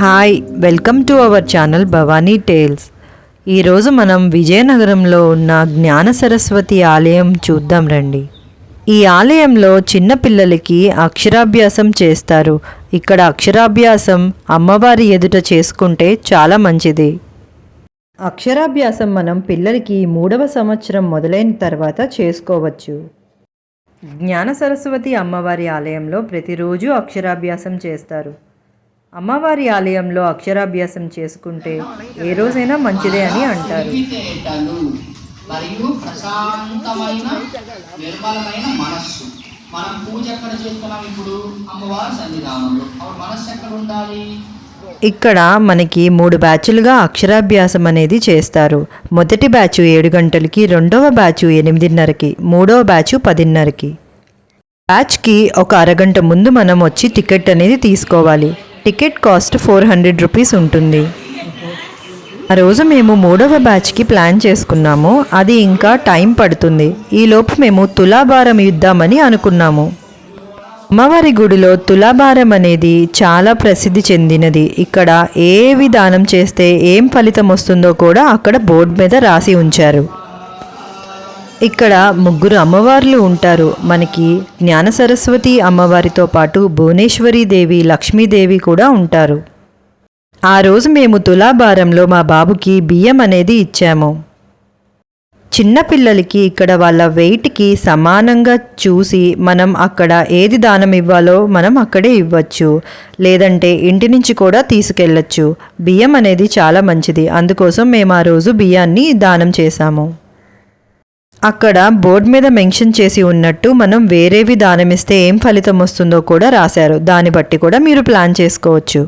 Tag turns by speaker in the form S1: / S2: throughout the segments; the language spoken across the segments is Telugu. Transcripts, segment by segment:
S1: Hi welcome to our channel Bhavani tales. ఈరోజు మనం విజయనగరంలో ఉన్న జ్ఞాన సరస్వతి ఆలయం చూద్దాం రండి. ఈ ఆలయంలో చిన్నపిల్లలకి అక్షరాభ్యాసం చేస్తారు. ఇక్కడ అక్షరాభ్యాసం అమ్మవారి ఎదుట చేసుకుంటే చాలా మంచిది. అక్షరాభ్యాసం మనం పిల్లలకి మూడవ సంవత్సరం మొదలైన తర్వాత చేసుకోవచ్చు. జ్ఞాన సరస్వతి అమ్మవారి ఆలయంలో ప్రతిరోజు అక్షరాభ్యాసం చేస్తారు. అమ్మవారి ఆలయంలో అక్షరాభ్యాసం చేసుకుంటే ఏ రోజైనా మంచిదే అని అంటారు.
S2: మరియు ప్రశాంతమైన నిర్మలమైన మనస్సు. మనం పూజ ఎక్కడ చేస్తున్నాం ఇప్పుడు? అమ్మవారి సన్నిధానంలో. మనస్సు ఎక్కడ ఉండాలి
S1: ఇక్కడ మనకి మూడు బ్యాచ్లుగా అక్షరాభ్యాసం అనేది చేస్తారు. మొదటి బ్యాచ్ ఏడు గంటలకి రెండవ బ్యాచ్ ఎనిమిదిన్నరకి మూడవ బ్యాచ్ పదిన్నరకి. బ్యాచ్కి ఒక అరగంట ముందు మనం వచ్చి టికెట్ అనేది తీసుకోవాలి. Ticket cost four hundred rupees ఉంటుంది. ఆ రోజు మేము మూడవ బ్యాచ్కి ప్లాన్ చేసుకున్నాము. అది ఇంకా టైం పడుతుంది. ఈలోపు మేము తులాభారం ఇద్దామని అనుకున్నాము. అమ్మవారి గుడిలో తులాభారం అనేది చాలా ప్రసిద్ధి చెందినది. ఇక్కడ ఏ విధానం చేస్తే ఏం ఫలితం వస్తుందో కూడా అక్కడ బోర్డు మీద రాసి ఉంచారు. ఇక్కడ ముగ్గురు అమ్మవార్లు ఉంటారు. మనకి జ్ఞాన సరస్వతి అమ్మవారితో పాటు భువనేశ్వరి దేవి లక్ష్మీదేవి కూడా ఉంటారు. ఆ రోజు మేము తులాభారంలో మా బాబుకి బియ్యం అనేది ఇచ్చాము. చిన్నపిల్లలకి ఇక్కడ వాళ్ళ వెయిట్కి సమానంగా చూసి మనం అక్కడ ఏది దానం ఇవ్వాలో మనం అక్కడే ఇవ్వచ్చు. లేదంటే ఇంటి నుంచి కూడా తీసుకెళ్ళచ్చు. బియ్యం అనేది చాలా మంచిది. అందుకోసం మేము ఆ రోజు బియ్యాన్ని దానం చేశాము. అక్కడ బోర్డు మీద మెన్షన్ చేసి ఉన్నట్టు మనం వేరేవి దానమిస్తే ఏం ఫలితం వస్తుందో కూడా రాశారు. దాన్ని బట్టి కూడా మీరు ప్లాన్ చేసుకోవచ్చు.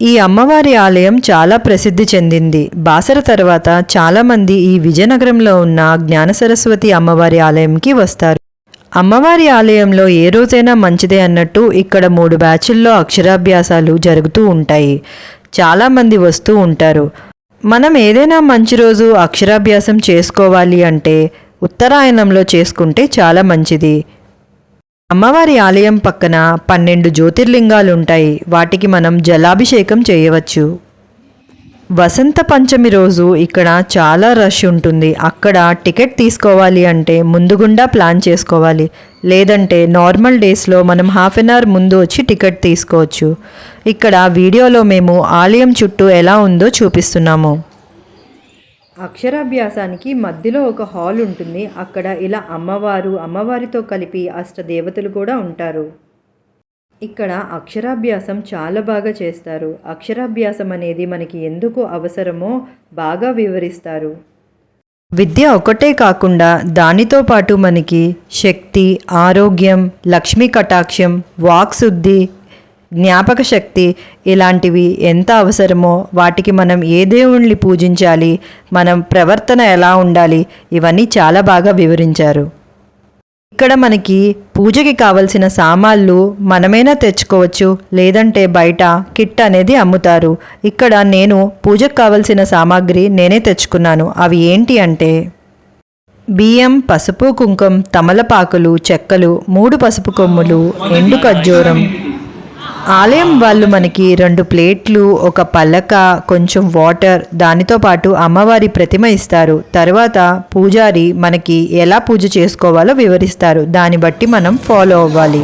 S1: ఈ అమ్మవారి ఆలయం చాలా ప్రసిద్ధి చెందింది. బాసర తర్వాత చాలామంది ఈ విజయనగరంలో ఉన్న జ్ఞాన సరస్వతి అమ్మవారి ఆలయంకి వస్తారు. అమ్మవారి ఆలయంలో ఏ రోజైనా మంచిదే అన్నట్టు ఇక్కడ మూడు బ్యాచుల్లో అక్షరాభ్యాసాలు జరుగుతూ ఉంటాయి. చాలామంది వస్తూ ఉంటారు. మనం ఏదైనా మంచి రోజు అక్షరాభ్యాసం చేసుకోవాలి అంటే ఉత్తరాయణంలో చేసుకుంటే చాలా మంచిది. అమ్మవారి ఆలయం పక్కన పన్నెండు జ్యోతిర్లింగాలు ఉంటాయి వాటికి మనం జలాభిషేకం చేయవచ్చు. వసంత పంచమి రోజు ఇక్కడ చాలా రష్ ఉంటుంది. అక్కడ టికెట్ తీసుకోవాలి అంటే ముందుగుండా ప్లాన్ చేసుకోవాలి. లేదంటే నార్మల్ డేస్లో మనం హాఫ్ అన్ అవర్ ముందు వచ్చి టికెట్ తీసుకోవచ్చు. ఇక్కడ వీడియోలో మేము ఆలయం చుట్టూ ఎలా ఉందో చూపిస్తున్నాము. అక్షరాభ్యాసానికి మధ్యలో ఒక హాల్ ఉంటుంది. అక్కడ ఇలా అమ్మవారు అమ్మవారితో కలిపి అష్ట దేవతలు కూడా ఉంటారు. ఇక్కడ అక్షరాభ్యాసం చాలా బాగా చేస్తారు. అక్షరాభ్యాసం అనేది మనకి ఎందుకు అవసరమో బాగా వివరిస్తారు. విద్య ఒకటే కాకుండా దానితో పాటు మనకి శక్తి ఆరోగ్యం లక్ష్మీ కటాక్షం వాక్శుద్ధి జ్ఞాపక శక్తి ఇలాంటివి ఎంత అవసరమో వాటికి మనం ఏ దేవుణ్ణి పూజించాలి మనం ప్రవర్తన ఎలా ఉండాలి ఇవన్నీ చాలా బాగా వివరించారు. ఇక్కడ మనకి పూజకి కావలసిన సామాన్లు మనమైనా తెచ్చుకోవచ్చు లేదంటే బయట కిట్ అనేది అమ్ముతారు. ఇక్కడ నేను పూజకు కావలసిన సామాగ్రి నేనే తెచ్చుకున్నాను. అవి ఏంటి అంటే బియ్యం పసుపు కుంకుమ తమలపాకులు చెక్కలు మూడు పసుపు కొమ్ములు ఎండు ఖర్జూరం ఆలయం వాళ్ళు మనకి రెండు ప్లేట్లు ఒక పల్లక కొంచెం వాటర్ దానితో పాటు అమ్మవారి ప్రతిమ ఇస్తారు. తర్వాత పూజారి మనకి ఎలా పూజ చేసుకోవాలో వివరిస్తారు. దాన్ని బట్టి మనం ఫాలో అవ్వాలి.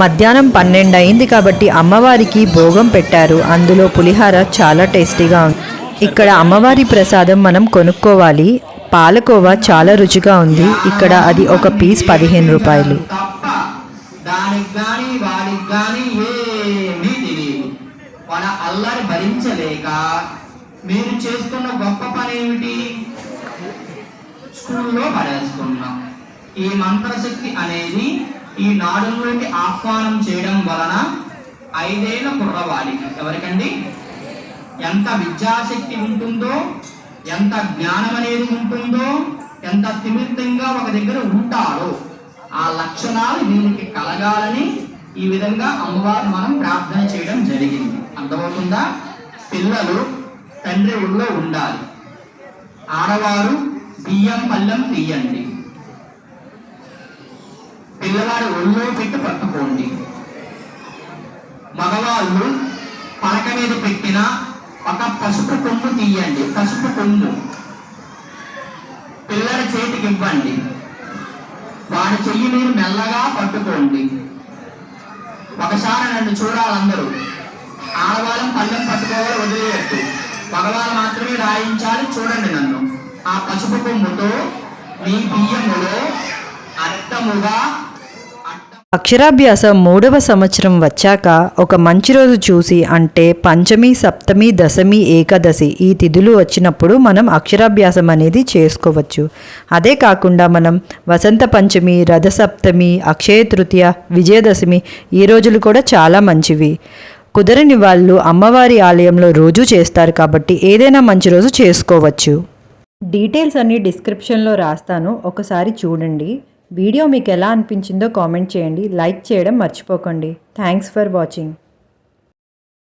S1: మధ్యాహ్నం పన్నెండు అయింది కాబట్టి అమ్మవారికి భోగం పెట్టారు. అందులో పులిహార చాలా టేస్టీగా ఉంది ఇక్కడ అమ్మవారి ప్రసాదం మనం కొనుక్కోవాలి. పాలకోవా చాలా రుచిగా ఉంది. ఇక్కడ అది ఒక పీస్ పదిహేను రూపాయలు.
S2: దానికి కానీ వాడికి కానీ ఏమీ తెలియదు. వాళ్ళ అల్లరి భరించలేక మీరు చేస్తున్న గొప్ప పని ఏమిటి? స్కూల్లో పడేసుకున్నాం. ఈ మంత్రశక్తి అనేది ఈ నాడులోకి ఆహ్వానం చేయడం వలన ఐదేళ్ళ కుర్రవాడికి. ఎవరికండి? ఎంత విద్యాశక్తి ఉంటుందో ఎంత జ్ఞానం అనేది ఉంటుందో ఎంత స్థిమితంగా ఒక దగ్గర ఉంటారో. ఆ లక్షణాలు వీరికి కలగాలని ఈ విధంగా అమ్మవారు మనం ప్రార్థన చేయడం జరిగింది. అర్థమవుతుందా? పిల్లలు తండ్రి ఊళ్ళో ఉండాలి. ఆడవారు బియ్యం పళ్ళెం తీయండి. పిల్లవాడు ఒళ్ళో పెట్టి పట్టుకోండి. మగవాళ్ళు పలక మీద పెట్టిన ఒక పసుపు కొమ్ము తీయండి. పసుపు కొమ్ము. పిల్లల చేతికి ఇవ్వండి. వాడి చెయ్యి మీరు మెల్లగా పట్టుకోండి. ఒకసారి నన్ను చూడాలందరూ ఆడవాళ్ళం పళ్ళెం పట్టుకోవాలి వదిలేయద్దు. మగవాళ్ళు మాత్రమే రాయించాలి చూడండి నన్ను. ఆ పసుపు కొమ్ముతో మీ బియ్యములో అర్థముగా
S1: అక్షరాభ్యాసం మూడవ సంవత్సరం వచ్చాక ఒక మంచి రోజు చూసి అంటే పంచమి సప్తమి దశమి ఏకాదశి ఈ తిథులు వచ్చినప్పుడు మనం అక్షరాభ్యాసం అనేది చేసుకోవచ్చు. అదే కాకుండా మనం వసంత పంచమి రథసప్తమి అక్షయ తృతీయ విజయదశమి ఈ రోజులు కూడా చాలా మంచివి. కుదరని వాళ్ళు అమ్మవారి ఆలయంలో రోజు చేస్తారు కాబట్టి ఏదైనా మంచి రోజు చేసుకోవచ్చు. డీటెయిల్స్ అన్ని డిస్క్రిప్షన్లో రాస్తాను. ఒకసారి చూడండి. వీడియో మీకు ఎలా అనిపించిందో కామెంట్ చేయండి. లైక్ చేయడం మర్చిపోకండి. Thanks for watching